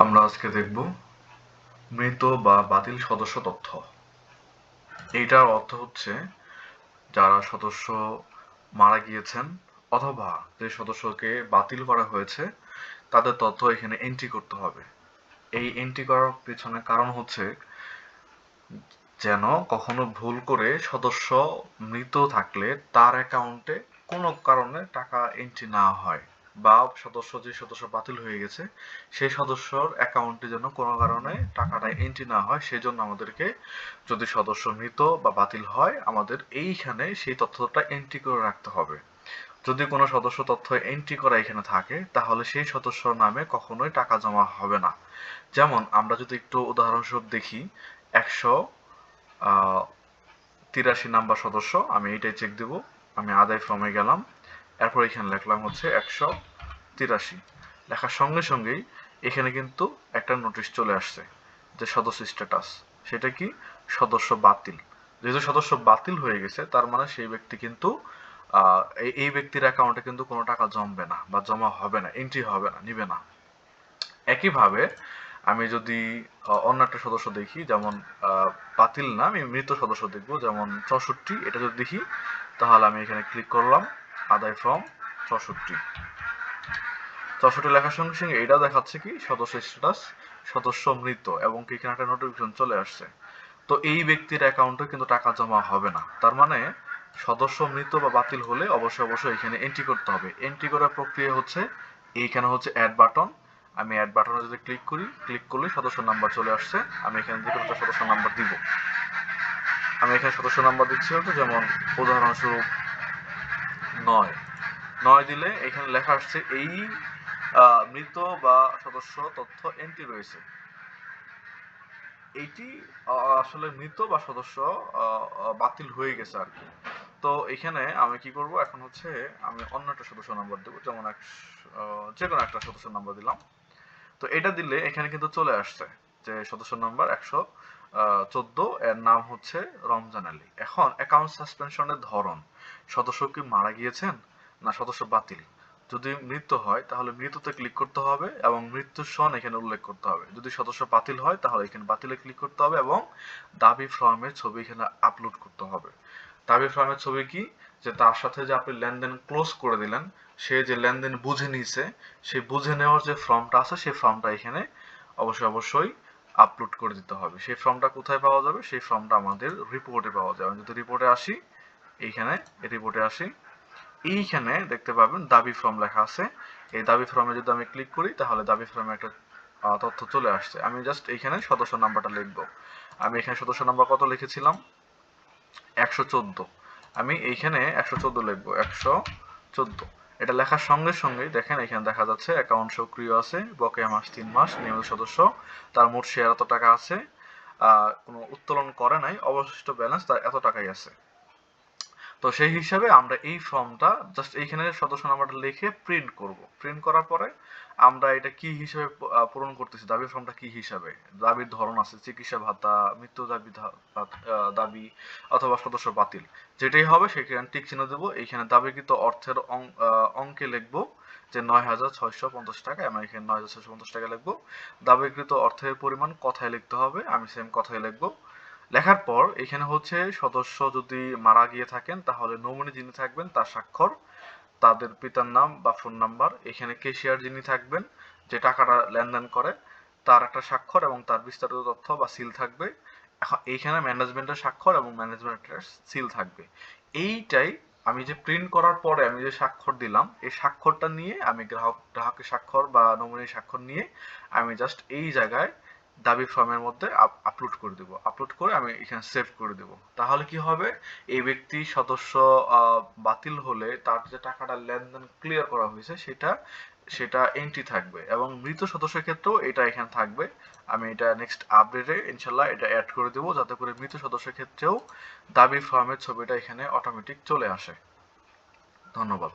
আমরা আজকে দেখব মৃত বা বাতিল সদস্য তথ্য। এইটার অর্থ হচ্ছে যারা সদস্য মারা গিয়েছেন অথবা যে সদস্যকে বাতিল করা হয়েছে, তাদের তথ্য এখানে এন্ট্রি করতে হবে। এই এন্ট্রি করার পেছনে কারণ হচ্ছে যেন কখনো ভুল করে সদস্য মৃত থাকলে তার অ্যাকাউন্টে কোনো কারণে টাকা এন্ট্রি না হয়। বা সদস্য যে সদস্য বাতিল হয়ে গেছে, সেই সদস্যর অ্যাকাউন্টে যেন কোনো কারণে টাকাটা এন্ট্রি না হয়, সেজন্য আমাদেরকে যদি সদস্য মৃত বা বাতিল হয়, আমাদের এইখানে সেই তথ্যটা এন্ট্রি করে রাখতে হবে। যদি কোনো সদস্য তথ্য এন্ট্রি করা এখানে থাকে, তাহলে সেই সদস্যর নামে কখনোই টাকা জমা হবে না। যেমন, আমরা যদি একটু উদাহরণস্বরূপ দেখি, একশো তিরাশি নাম্বার সদস্য, আমি এইটাই চেক দেব, আমি আদায় ফর্মে গেলাম এরপর এখানে লিখলাম হচ্ছে একশো তিরাশি। লেখার সঙ্গে সঙ্গেই এখানে কিন্তু একটা নোটিশ চলে আসছে যে সদস্য স্ট্যাটাস সেটা কি? সদস্য বাতিল। যেহেতু সদস্য বাতিল হয়ে গেছে, তার মানে সেই ব্যক্তি কিন্তু এই ব্যক্তির অ্যাকাউন্টে কিন্তু কোনো টাকা জমবে না বা জমা হবে না এন্ট্রি হবে না, নিবে না। একইভাবে আমি যদি অন্য একটা সদস্য দেখি, যেমন বাতিল না, আমি মৃত সদস্য দেখব, যেমন চৌষট্টি, এটা যদি দেখি, তাহলে আমি এখানে ক্লিক করলাম। আদায় ফর্ম চৌষট্টি। চৌষট্টি লেখার সঙ্গে সঙ্গে এটা দেখাচ্ছে কি সদস্য স্ট্যাটাস সদস্য মৃত এবং কি এখানে একটা নোটিফিকেশন চলে আসছে। তো এই ব্যক্তির অ্যাকাউন্টে কিন্তু টাকা জমা হবে না। তার মানে সদস্য মৃত বা বাতিল হলে অবশ্যই অবশ্যই এখানে এন্ট্রি করতে হবে। এন্ট্রি করার প্রক্রিয়া হচ্ছে এইখানে হচ্ছে অ্যাড বাটন আমি অ্যাড বাটনে যদি ক্লিক করি ক্লিক করলে সদস্য নাম্বার চলে আসছে। আমি এখানে যে কোনো সদস্য নাম্বার দিব। আমি এখানে সদস্য নাম্বার দিচ্ছি হচ্ছে যেমন উদাহরণস্বরূপ নয়। নয় দিলে এখানে লেখা আসছে এই মৃত বা সদস্য তথ্য এন্ট্রি রয়েছে। এইটি আসলে মৃত বা সদস্য বাতিল হয়ে গেছে আর কি। তো এখানে আমি কি করব? এখন হচ্ছে আমি অন্য একটা সদস্য নাম্বার দেবো, যেমন এক যে কোনো একটা সদস্য নাম্বার দিলাম। তো এটা দিলে এখানে কিন্তু চলে আসছে যে সদস্য নাম্বার একশো চোদ্দ, এর নাম হচ্ছে রমজান আলী। এখন অ্যাকাউন্ট সাসপেনশনের ধরন, সদস্য কি মারা গিয়েছেন না সদস্য বাতিল? যদি মৃত্যু হয়, তাহলে মৃত্যুতে ক্লিক করতে হবে এবং মৃত্যুর সন এখানে উল্লেখ করতে হবে। যদি সদস্য বাতিল হয়, তাহলে এখানে বাতিলে ক্লিক করতে হবে এবং দাবি ফর্মের ছবি এখানে আপলোড করতে হবে। দাবি ফর্মের ছবি কি? যে তার সাথে যে আপনি লেনদেন ক্লোজ করে দিলেন, সে যে লেনদেন বুঝে নিয়েছে, সেই বুঝে নেওয়ার যে ফর্মটা আছে, সেই ফর্মটা এখানে অবশ্যই অবশ্যই আপলোড করে দিতে হবে। সেই ফর্মটা কোথায় পাওয়া যাবে? সেই ফর্মটা আমাদের রিপোর্টে পাওয়া যাবে। যদি রিপোর্টে আসি, এইখানে রিপোর্টে আসি, এইখানে দেখতে পাবেন দাবি ফর্ম লেখা আছে। এই দাবি ফর্মে যদি আমি ক্লিক করি, তাহলে দাবি ফর্মে একটা তথ্য চলে আসছে। আমি জাস্ট এইখানে সদস্য নাম্বারটা লিখব। আমি এখানে সদস্য নাম্বার কত লিখেছিলাম? একশো চোদ্দ। আমি এইখানে একশো চোদ্দ লিখব। একশো চোদ্দ। এটা লেখার সঙ্গে সঙ্গে দেখেন, এখানে দেখা যাচ্ছে অ্যাকাউন্ট সক্রিয় আছে, বকেয়া মাস তিন মাস, নিয়মিত সদস্য, তার মোট শেয়ার এত টাকা আছে কোনো উত্তোলন করে নাই, অবশিষ্ট ব্যালেন্স তার এত টাকাই আছে। তো সেই হিসাবে আমরা এই ফর্মটা জাস্ট এইখানে সদস্য নাম্বারটা লিখে প্রিন্ট করব। প্রিন্ট করার পরে আমরা এটা কি হিসাবে পূরণ করতেছি, দাবি ফর্মটা কি হিসাবে? দাবির ধরন আছে, চিকিৎসা ভাতা, মৃত্যু দাবি দাবি অথবা সদস্য বাতিল। যেটাই হবে সেখানে টিক চিহ্ন দেবো, এইখানে দাবিকৃত অর্থের অঙ্কে লিখব যে নয় হাজার ছয়শো পঞ্চাশ টাকা, আমি এখানে নয় হাজার ছয়শো পঞ্চাশ টাকা লিখব। দাবিকৃত অর্থের পরিমাণ কথায় লিখতে হবে, আমি সেম কথায় লিখব। লেখার পর এখানে হচ্ছে সদস্য যদি মারা গিয়ে থাকেন, তাহলে নমিনি যিনি থাকবেন তার স্বাক্ষর, তাদের পিতার নাম বা ফোন নাম্বার, এখানে কেশিয়ার যিনি থাকবেন, যে টাকাটা লেনদেন করে, তার একটা স্বাক্ষর এবং তার বিস্তারিত তথ্য বা সিল থাকবে। এখন এইখানে ম্যানেজমেন্টের স্বাক্ষর এবং ম্যানেজমেন্টের সিল থাকবে। এইটাই আমি যে প্রিন্ট করার পরে আমি যে স্বাক্ষর দিলাম, এই স্বাক্ষরটা নিয়ে আমি গ্রাহক, গ্রাহকের স্বাক্ষর বা নমিনির স্বাক্ষর নিয়ে আমি জাস্ট এই জায়গায় দাবি ফর্মের মধ্যে আপলোড করে দেব। আপলোড করে আমি এখানে সেভ করে দেব। তাহলে কি হবে? এই ব্যক্তি সদস্য বাতিল হলে তার যে টাকাটা লেনদেন ক্লিয়ার করা হয়েছে, সেটা সেটা এন্ট্রি থাকবে এবং মৃত সদস্যের ক্ষেত্রেও এটা এখানে থাকবে। আমি এটা নেক্সট আপডেটে ইনশাল্লাহ এটা অ্যাড করে দেবো, যাতে করে মৃত সদস্যের ক্ষেত্রেও দাবি ফর্মের ছবিটা এখানে অটোমেটিক চলে আসে। ধন্যবাদ।